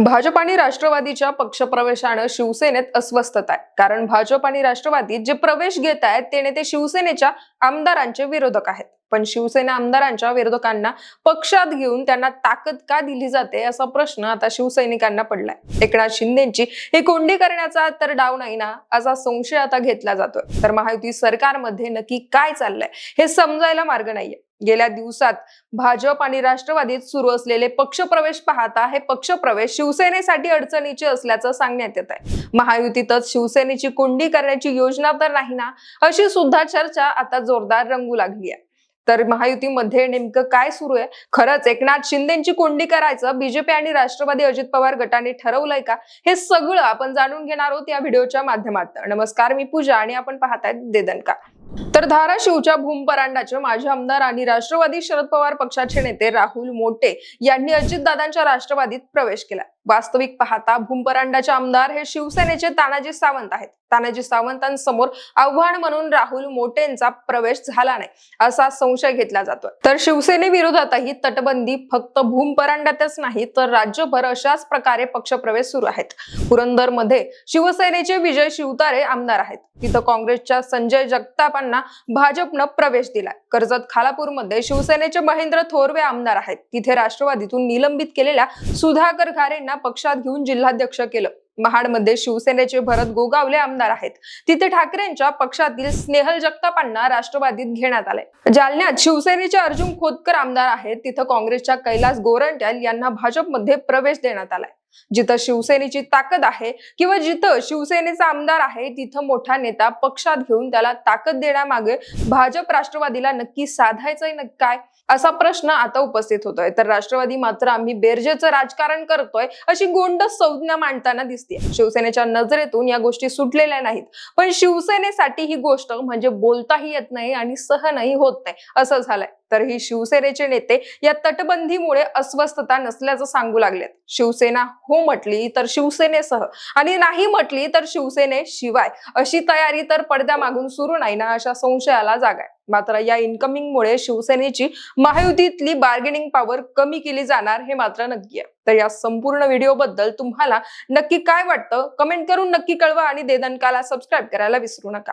भाजप आणि राष्ट्रवादीच्या पक्षप्रवेशानं शिवसेनेत अस्वस्थता आहे. कारण भाजप आणि राष्ट्रवादीत जे प्रवेश घेत आहेत ते नेते शिवसेनेच्या आमदारांचे विरोधक आहेत. पण शिवसेना आमदारांच्या विरोधकांना पक्षात घेऊन त्यांना ताकद का दिली जाते असा प्रश्न आता शिवसैनिकांना पडलाय. एकनाथ शिंदेची ही कोंडी करण्याचा तर डाव नाही ना असा संशय आता घेतला जातोय. तर महायुती सरकारमध्ये नक्की काय चाललंय हे समजायला मार्ग नाहीये. गेल्या दिवसात भाजप आणि राष्ट्रवादीत सुरू असलेले पक्षप्रवेश पाहता हे पक्षप्रवेश शिवसेनेसाठी अडचणीचे असल्याचं सांगण्यात येत आहे. महायुतीतच शिवसेनेची कोंडी करण्याची योजना तर नाही ना अशी सुद्धा चर्चा आता जोरदार रंगू लागली आहे. तर महायुतीमध्ये नेमकं काय सुरू आहे? खरंच एकनाथ शिंदेची कोंडी करायचं बीजेपी आणि राष्ट्रवादी अजित पवार गटाने ठरवलंय का? हे सगळं आपण जाणून घेणार आहोत या व्हिडिओच्या माध्यमात नमस्कार मी पूजा आणि आपण पाहतायत देदनका तर धाराशिवच्या भूमपरांडाचे माजी आमदार आणि राष्ट्रवादी शरद पवार पक्षाचे नेते राहुल मोटे यांनी अजितदादांच्या राष्ट्रवादीत प्रवेश केला. वास्तविक पाहता भूमपरांडाचे आमदार हे शिवसेनेचे तानाजी सावंत आहेत. तानाजी सावंतांसमोर आव्हान म्हणून राहुल मोटेंचा प्रवेश झाला नाही असा संशय घेतला जातोय. तर शिवसेनेविरोधातही तटबंदी फक्त भूमपरांड्यातच नाही तर राज्यभर अशाच प्रकारे पक्षप्रवेश सुरू आहेत. पुरंदरमध्ये शिवसेनेचे विजय शिवतारे आमदार आहेत. तिथं काँग्रेसच्या संजय जगताप लोकांना भाजपनं प्रवेश दिलाय. कर्जत खालापूरमध्ये शिवसेनेचे महेंद्र थोरवे आमदार आहेत. तिथे राष्ट्रवादीतून निलंबित केलेल्या सुधाकर घारेंना पक्षात घेऊन जिल्हाध्यक्ष केलं. महाडमध्ये शिवसेनेचे भरत गोगावले आमदार आहेत. तिथे ठाकरेंच्या पक्षातील स्नेहल जगतापांना राष्ट्रवादीत घेण्यात आले जालन्यात शिवसेनेचे अर्जुन खोतकर आमदार आहेत. तिथं काँग्रेसच्या कैलास गोरंट्याल यांना भाजपमध्ये प्रवेश देण्यात आलाय. जिथं शिवसेनेची ताकद आहे किंवा जिथं शिवसेनेचा आमदार आहे तिथं मोठा नेता पक्षात घेऊन त्याला ताकद देण्यामागे भाजप राष्ट्रवादीला नक्की साधायचंय काय असा प्रश्न आता उपस्थित होतोय. तर राष्ट्रवादी मात्र आम्ही बेरजेचं राजकारण करतोय अशी गोंड संज्ञा मांडताना दिसते शिवसेनेच्या नजरेतून या गोष्टी सुटलेल्या नाहीत. पण शिवसेनेसाठी ही गोष्ट म्हणजे बोलताही येत नाही आणि सहनही होत नाही. असं झालंय. तर ही शिवसेनेचे नेते या तटबंदीमुळे अस्वस्थता नसल्याचं सांगू लागलेत. शिवसेना हो म्हटली तर शिवसेनेसह आणि नाही म्हटली तर शिवसेनेशिवाय अशी तयारी तर पडद्या मागून सुरू नाही ना अशा संशयाला जागा आहे. मात्र या इन्कमिंगमुळे शिवसेनेची महायुतीतली बार्गेनिंग पॉवर कमी केली जाणार हे मात्र नक्की आहे. तर या संपूर्ण व्हिडिओ बद्दल तुम्हाला नक्की काय वाटतं? कमेंट करून नक्की कळवा आणि देदनकाला सबस्क्राईब करायला विसरू नका.